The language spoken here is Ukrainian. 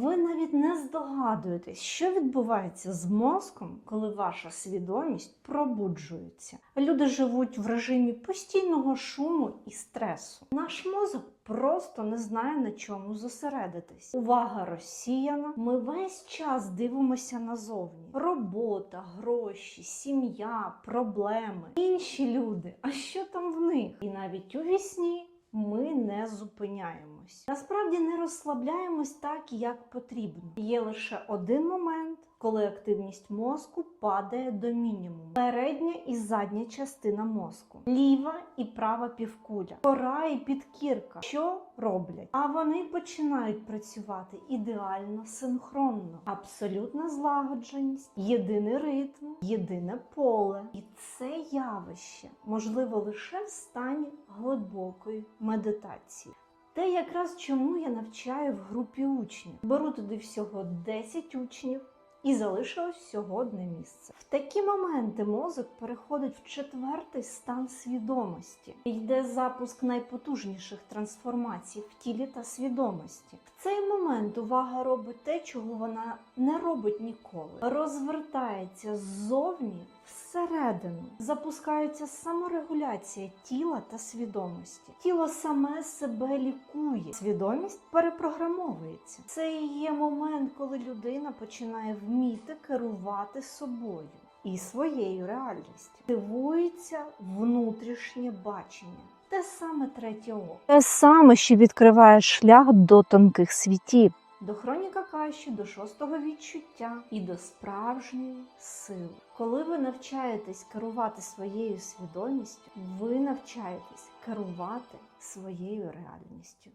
Ви навіть не здогадуєтесь, що відбувається з мозком, коли ваша свідомість пробуджується. Люди живуть в режимі постійного шуму і стресу. Наш мозок просто не знає на чому зосередитись. Увага розсіяна. Ми весь час дивимося назовні: робота, гроші, сім'я, проблеми, інші люди. А що там в них? І навіть у вісні не зупиняємось. Насправді не розслабляємось так, як потрібно. Є лише один момент, коли активність мозку падає до мінімуму. Передня і задня частина мозку, ліва і права півкуля, кора і підкірка. Що роблять? А вони починають працювати ідеально синхронно, абсолютна злагодженість, єдиний ритм, єдине поле. І це явище можливо лише в стані глибокої медитації. Те якраз чому я навчаю в групі учнів. Беру туди всього 10 учнів і залишилось всього одне місце. В такі моменти мозок переходить в четвертий стан свідомості. Йде запуск найпотужніших трансформацій в тілі та свідомості. В цей момент увага робить те, чого вона не робить ніколи. Розвертається ззовні всередину. Запускається саморегуляція тіла та свідомості. Тіло саме себе лікує, свідомість перепрограмовується. Це і є момент, коли людина починає вміти керувати собою і своєю реальністю. Дивується внутрішнє бачення. Те саме третє око. Те саме, що відкриває шлях до тонких світів. До хроніка каші, до шостого відчуття і до справжньої сили. Коли ви навчаєтесь керувати своєю свідомістю, ви навчаєтесь керувати своєю реальністю.